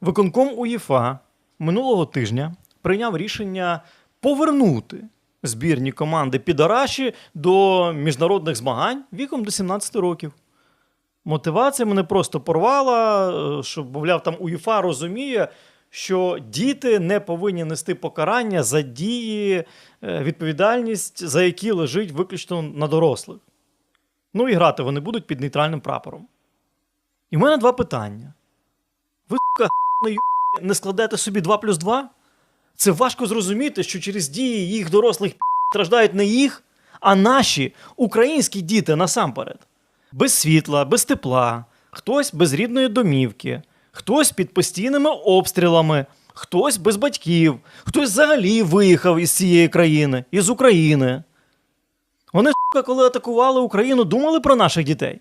Виконком УЄФА минулого тижня прийняв рішення повернути збірні команди Підараші до міжнародних змагань віком до 17 років. Мотивація мене просто порвала, е, що, мовляв, там УЄФА розуміє, що діти не повинні нести покарання за дії, е, відповідальність, за які лежить виключно на дорослих. Ну і грати вони будуть під нейтральним прапором. І в мене два питання. Ви, сука. Не складете собі 2 плюс 2? Це важко зрозуміти, що через дії їх дорослих страждають не їх, а наші українські діти насамперед. Без світла, без тепла, хтось без рідної домівки, хтось під постійними обстрілами, хтось без батьків, хтось взагалі виїхав із цієї країни, із України. Вони, коли атакували Україну, думали про наших дітей.